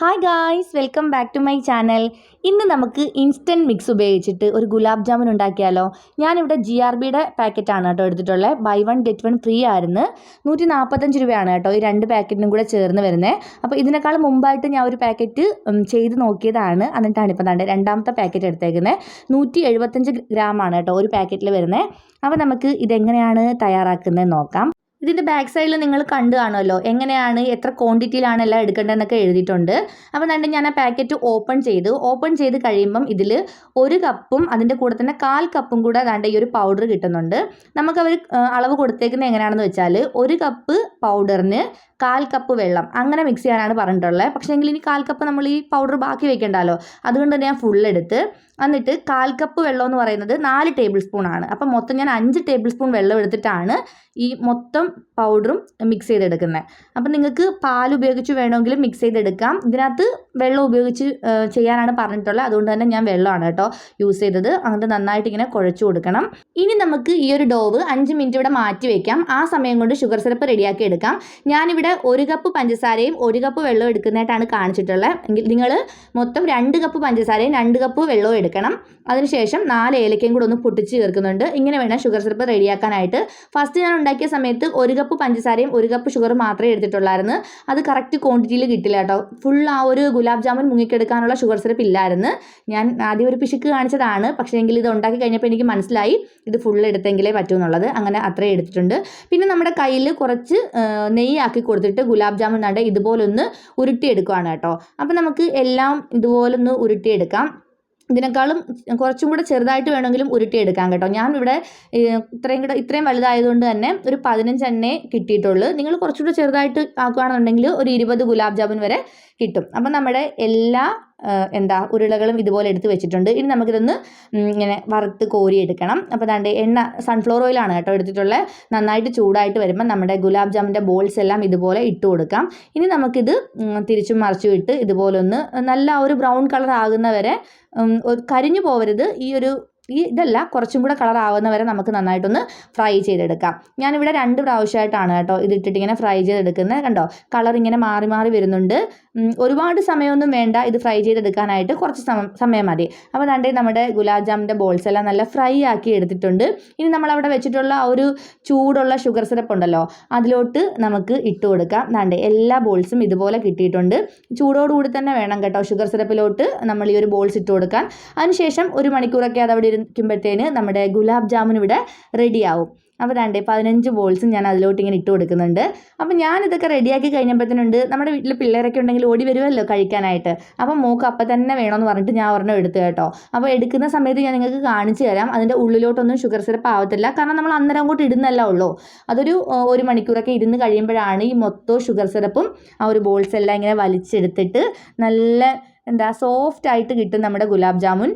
Hi guys welcome back to my channel ഇന്ന് നമുക്ക് instant mix ഉപയോഗിച്ചിട്ട് ഒരു ഗുലാബ് ജാമുൻ ഉണ്ടാക്കിയാലോ? ഞാനിവിടെ ജി ആർ ബിയുടെ പാക്കറ്റാണ് കേട്ടോ എടുത്തിട്ടുള്ളത്. Buy one get one free ആയിരുന്നു. നൂറ്റി നാൽപ്പത്തഞ്ച് രൂപയാണ് കേട്ടോ ഈ രണ്ട് പാക്കറ്റിനും കൂടെ ചേർന്ന് വരുന്നത് അപ്പോൾ ഇതിനേക്കാൾ മുമ്പായിട്ട് ഞാൻ ഒരു പാക്കറ്റ് ചെയ്ത് നോക്കിയതാണ്. എന്നിട്ടാണ് ഇപ്പോൾ താണ്ട് രണ്ടാമത്തെ പാക്കറ്റ് എടുത്തേക്കുന്നത് നൂറ്റി എഴുപത്തഞ്ച് ഗ്രാമാണ് കേട്ടോ ഒരു പാക്കറ്റിൽ വരുന്നത് അപ്പോൾ നമുക്ക് ഇതെങ്ങനെയാണ് തയ്യാറാക്കുന്നത് നോക്കാം. ഇതിന്റെ ബാക്ക് സൈഡിൽ നിങ്ങൾ കണ്ടു കാണുമല്ലോ. എങ്ങനെയാണ് എത്ര ക്വാണ്ടിറ്റിയിലാണ് എല്ലാം എടുക്കേണ്ടതെന്നൊക്കെ എഴുതിയിട്ടുണ്ട്. അപ്പോൾ തന്നെ ഞാൻ ആ പാക്കറ്റ് ഓപ്പൺ ചെയ്തു. ഓപ്പൺ ചെയ്ത് കഴിയുമ്പം ഇതിൽ ഒരു കപ്പും അതിന്റെ കൂടെ തന്നെ കാൽ കപ്പും കൂടെ അതാണ്ട് ഈ ഒരു പൗഡർ കിട്ടുന്നുണ്ട്. നമുക്ക് അവർ അളവ് കൊടുത്തേക്കുന്നത് എങ്ങനെയാണെന്ന് വെച്ചാൽ ഒരു കപ്പ് പൗഡറിന് കാൽ കപ്പ് വെള്ളം. അങ്ങനെ മിക്സ് ചെയ്യാനാണ് പറഞ്ഞിട്ടുള്ളത് പക്ഷേ എങ്കിൽ ഇനി കാൽ കപ്പ് നമ്മൾ ഈ പൗഡർ ബാക്കി വെക്കണ്ടല്ലോ. അതുകൊണ്ട് തന്നെ ഞാൻ ഫുൾ എടുത്ത് എന്നിട്ട് കാൽ കപ്പ് വെള്ളം എന്ന് പറയുന്നത് നാല് ടേബിൾ സ്പൂൺ ആണ്. അപ്പം മൊത്തം ഞാൻ അഞ്ച് ടേബിൾ സ്പൂൺ വെള്ളം എടുത്തിട്ടാണ് ഈ മൊത്തം പൗഡറും മിക്സ് ചെയ്തെടുക്കുന്നത്. അപ്പം നിങ്ങൾക്ക് പാൽ ഉപയോഗിച്ച് വേണമെങ്കിലും മിക്സ് ചെയ്തെടുക്കാം. ഇതിനകത്ത് വെള്ളം ഉപയോഗിച്ച് ചെയ്യാനാണ് പറഞ്ഞിട്ടുള്ളത്. അതുകൊണ്ട് തന്നെ ഞാൻ വെള്ളമാണ് കേട്ടോ യൂസ് ചെയ്തത്. അങ്ങോട്ട് നന്നായിട്ട് ഇങ്ങനെ കുഴച്ചു കൊടുക്കണം. ഇനി നമുക്ക് ഈ ഒരു ഡോവ് അഞ്ച് മിനിറ്റ് ഇവിടെ മാറ്റി വെക്കാം. ആ സമയം കൊണ്ട് ഷുഗർ സിറപ്പ് റെഡിയാക്കി എടുക്കാം. ഞാനിവിടെ ഒരു കപ്പ് പഞ്ചസാരയും ഒരു കപ്പ് വെള്ളവും എടുക്കുന്നതായിട്ടാണ് കാണിച്ചിട്ടുള്ളത്. എങ്കിൽ നിങ്ങൾ മൊത്തം രണ്ട് കപ്പ് പഞ്ചസാരയും രണ്ട് കപ്പ് വെള്ളവും എടുക്കണം. അതിനുശേഷം നാല് ഏലക്കയും കൂടെ ഒന്ന് പൊട്ടിച്ച് ചേർക്കുന്നുണ്ട്. ഇങ്ങനെ വേണം ഷുഗർ സിറപ്പ് റെഡിയാക്കാനായിട്ട് ഫസ്റ്റ് ഞാൻ ഉണ്ടാക്കിയ സമയത്ത് ഒരു കപ്പ് പഞ്ചസാരയും ഒരു കപ്പ് ഷുഗർ മാത്രമേ എടുത്തിട്ടുള്ളായിരുന്നു. അത് കറക്റ്റ് ക്വാണ്ടിറ്റിയിൽ കിട്ടില്ല കേട്ടോ. ഫുൾ ആ ഒരു ജാമുൻ മുങ്ങിക്കെടുക്കാനുള്ള ഷുഗർ സിറപ്പ് ഇല്ലായിരുന്നു. ഞാൻ ആദ്യം ഒരു പിശുക്ക് കാണിച്ചതാണ്. പക്ഷേ എങ്കിൽ ഇത് ഉണ്ടാക്കി കഴിഞ്ഞപ്പോൾ എനിക്ക് മനസ്സിലായി ഇത് ഫുൾ എടുത്തെങ്കിലേ പറ്റൂ എന്നുള്ളത്. അങ്ങനെ അത്രയും എടുത്തിട്ടുണ്ട്. പിന്നെ നമ്മുടെ കയ്യിൽ കുറച്ച് നെയ്യാക്കി കൊടുത്തിട്ട് ഗുലാബ് ജാമുൻ ഇതുപോലെ ഇതുപോലൊന്ന് ഉരുട്ടിയെടുക്കുകയാണ് കേട്ടോ. അപ്പം നമുക്ക് എല്ലാം ഇതുപോലൊന്ന് ഉരുട്ടിയെടുക്കാം. ഇതിനേക്കാളും കുറച്ചും കൂടെ ചെറുതായിട്ട് വേണമെങ്കിലും ഉരുട്ടിയെടുക്കാം കേട്ടോ. ഞാൻ ഇവിടെ ഇത്രയും കൂടെ ഇത്രയും വലുതായതുകൊണ്ട് തന്നെ ഒരു പതിനഞ്ചെണ്ണേ കിട്ടിയിട്ടുള്ളൂ. നിങ്ങൾ കുറച്ചുകൂടെ ചെറുതായിട്ട് ആക്കുകയാണെന്നുണ്ടെങ്കിൽ ഒരു ഇരുപത് ഗുലാബ് ജാമുൻ വരെ കിട്ടും. അപ്പം നമ്മുടെ എല്ലാ എന്താ ഉരുളകളും ഇതുപോലെ എടുത്ത് വെച്ചിട്ടുണ്ട്. ഇനി നമുക്കിതൊന്ന് ഇങ്ങനെ വറുത്ത് കോരി എടുക്കണം അപ്പോൾ അതാണ്ട് എണ്ണ സൺഫ്ലവർ ഓയിലാണ് കേട്ടോ എടുത്തിട്ടുള്ളത് നന്നായിട്ട് ചൂടായിട്ട് വരുമ്പോൾ നമ്മുടെ ഗുലാബ് ജാമിന്റെ ബോൾസ് എല്ലാം ഇതുപോലെ ഇട്ട് കൊടുക്കാം. ഇനി നമുക്കിത് തിരിച്ചും മറിച്ചും ഇട്ട് ഇതുപോലെ ഒന്ന് നല്ല ഒരു ബ്രൗൺ കളർ ആകുന്നവരെ കരിഞ്ഞു പോവരുത്. ഈ ഒരു ഈ ഇതല്ല കുറച്ചും കൂടെ കളർ ആവുന്ന വരെ നമുക്ക് നന്നായിട്ടൊന്ന് ഫ്രൈ ചെയ്തെടുക്കാം. ഞാനിവിടെ രണ്ട് പ്രാവശ്യമായിട്ടാണ് കേട്ടോ ഇതിട്ടിട്ട് ഇങ്ങനെ ഫ്രൈ ചെയ്തെടുക്കുന്നത് കണ്ടോ? കളർ ഇങ്ങനെ മാറി മാറി വരുന്നുണ്ട്. ഒരുപാട് സമയമൊന്നും വേണ്ട. ഇത് ഫ്രൈ ചെയ്തെടുക്കാനായിട്ട് കുറച്ച് സമയം മതി. അപ്പോൾ രണ്ടേ നമ്മുടെ ഗുലാബ് ജാമിന്റെ ബോൾസ് എല്ലാം നല്ല ഫ്രൈ ആക്കി എടുത്തിട്ടുണ്ട്. ഇനി നമ്മളവിടെ വെച്ചിട്ടുള്ള ആ ഒരു ചൂടുള്ള ഷുഗർ സിറപ്പ് ഉണ്ടല്ലോ അതിലോട്ട് നമുക്ക് ഇട്ട് കൊടുക്കാം. രണ്ടേ എല്ലാ ബോൾസും ഇതുപോലെ കിട്ടിയിട്ടുണ്ട്. ചൂടോടുകൂടി തന്നെ വേണം കേട്ടോ ഷുഗർ സിറപ്പിലോട്ട് നമ്മൾ ഈ ഒരു ബോൾസ് ഇട്ട് കൊടുക്കാൻ. അതിനുശേഷം ഒരു മണിക്കൂറൊക്കെ അത് അവിടെ ഇരിക്കുമ്പോഴത്തേന് നമ്മുടെ ഗുലാബ് ജാമുൻ ഇവിടെ റെഡിയാവും. അപ്പോൾ രണ്ടേ പതിനഞ്ച് ബോൾസ് ഞാൻ അതിലോട്ട് ഇങ്ങനെ ഇട്ട് കൊടുക്കുന്നുണ്ട്. അപ്പം ഞാൻ ഇതൊക്കെ റെഡിയാക്കി കഴിഞ്ഞപ്പോഴത്തേനുണ്ട് നമ്മുടെ വീട്ടിൽ പിള്ളേരൊക്കെ ഉണ്ടെങ്കിൽ ഓടി വരുമല്ലോ കഴിക്കാനായിട്ട്. അപ്പം മൂക്ക് അപ്പം തന്നെ വേണമെന്ന് പറഞ്ഞിട്ട് ഞാൻ ഒരെണ്ണം എടുത്തു കേട്ടോ. അപ്പോൾ എടുക്കുന്ന സമയത്ത് ഞാൻ നിങ്ങൾക്ക് കാണിച്ചു തരാം. അതിന്റെ ഉള്ളിലോട്ടൊന്നും ഷുഗർ സിറപ്പ് ആവത്തില്ല. കാരണം നമ്മൾ അന്നേരം അങ്ങോട്ട് ഇടുന്നല്ല ഉള്ളൂ. അതൊരു ഒരു മണിക്കൂറൊക്കെ ഇരുന്ന് കഴിയുമ്പോഴാണ് ഈ മൊത്തം ഷുഗർ സിറപ്പും ആ ഒരു ബോൾസ് എല്ലാം ഇങ്ങനെ വലിച്ചെടുത്തിട്ട് നല്ല എന്താ സോഫ്റ്റ് ആയിട്ട് കിട്ടും നമ്മുടെ ഗുലാബ് ജാമുൻ.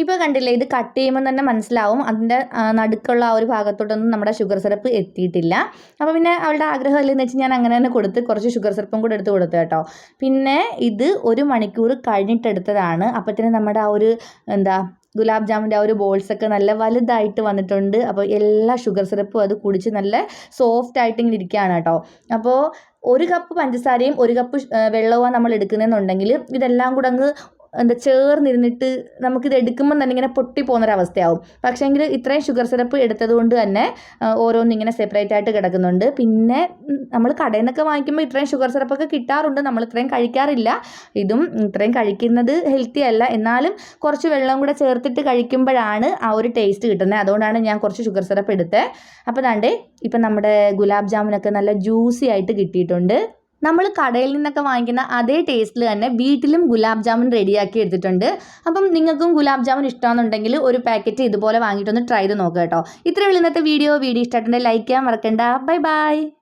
ഇപ്പോൾ കണ്ടില്ലേ ഇത് കട്ട് ചെയ്യുമ്പോൾ തന്നെ മനസ്സിലാവും അതിന്റെ നടുക്കുള്ള ആ ഒരു ഭാഗത്തോട്ടൊന്നും നമ്മുടെ ഷുഗർ സിറപ്പ് എത്തിയിട്ടില്ല. അപ്പോൾ പിന്നെ അവളുടെ ആഗ്രഹം അല്ലെന്ന് വെച്ചാൽ ഞാൻ അങ്ങനെ തന്നെ കൊടുത്ത് കുറച്ച് ഷുഗർ സിറപ്പും കൂടെ എടുത്ത് കൊടുത്തു കേട്ടോ. പിന്നെ ഇത് ഒരു മണിക്കൂർ കഴിഞ്ഞിട്ടെടുത്തതാണ്. അപ്പോഴത്തേനും നമ്മുടെ ആ ഒരു എന്താ ഗുലാബ് ജാമുന്റെ ആ ഒരു ബോൾസൊക്കെ നല്ല വലുതായിട്ട് വന്നിട്ടുണ്ട്. അപ്പോൾ എല്ലാ ഷുഗർ സിറപ്പും അത് കുടിച്ച് നല്ല സോഫ്റ്റ് ആയിട്ട് ഇങ്ങനെ ഇരിക്കുകയാണ് കേട്ടോ. അപ്പോൾ ഒരു കപ്പ് പഞ്ചസാരയും ഒരു കപ്പ് വെള്ളവും നമ്മൾ എടുക്കുന്നതെന്നുണ്ടെങ്കിൽ ഇതെല്ലാം കൂടെ അങ്ങ് എന്താ ചേർന്നിരുന്നിട്ട് നമുക്കിത് എടുക്കുമ്പോൾ തന്നെ ഇങ്ങനെ പൊട്ടി പോകുന്നൊരവസ്ഥയാവും. പക്ഷേ എങ്കിൽ ഇത്രയും ഷുഗർ സിറപ്പ് എടുത്തത് കൊണ്ട് തന്നെ ഓരോന്നിങ്ങനെ സെപ്പറേറ്റ് ആയിട്ട് കിടക്കുന്നുണ്ട്. പിന്നെ നമ്മൾ കടയിൽ നിന്നൊക്കെ വാങ്ങിക്കുമ്പോൾ ഇത്രയും ഷുഗർ സിറപ്പൊക്കെ കിട്ടാറുണ്ട്. നമ്മൾ ഇത്രയും കഴിക്കാറില്ല. ഇതും ഇത്രയും കഴിക്കുന്നത് ഹെൽത്തി അല്ല. എന്നാലും കുറച്ച് വെള്ളം കൂടെ ചേർത്തിട്ട് കഴിക്കുമ്പോഴാണ് ആ ഒരു ടേസ്റ്റ് കിട്ടുന്നത് അതുകൊണ്ടാണ് ഞാൻ കുറച്ച് ഷുഗർ സിറപ്പ് എടുത്തത് അപ്പോൾ ദാണ്ടേ ഇപ്പം നമ്മുടെ ഗുലാബ് ജാമുനൊക്കെ നല്ല ജ്യൂസി ആയിട്ട് കിട്ടിയിട്ടുണ്ട്. നമ്മൾ കടയിൽ നിന്നൊക്കെ വാങ്ങിക്കുന്ന അതേ ടേസ്റ്റിൽ തന്നെ വീട്ടിലും ഗുലാബ് ജാമുൻ റെഡിയാക്കി എടുത്തിട്ടുണ്ട്. അപ്പം നിങ്ങൾക്കും ഗുലാബ് ജാമുൻ ഇഷ്ടമാണെന്നുണ്ടെങ്കിൽ ഒരു പാക്കറ്റ് ഇതുപോലെ വാങ്ങിയിട്ടൊന്ന് ട്രൈ ചെയ്ത് നോക്കുക കേട്ടോ. ഇത്രയുള്ള ഇന്നത്തെ വീഡിയോ വീഡിയോ ഇഷ്ടമായിട്ടുണ്ടെങ്കിൽ ലൈക്ക് ചെയ്യാൻ മറക്കണ്ട. Bye bye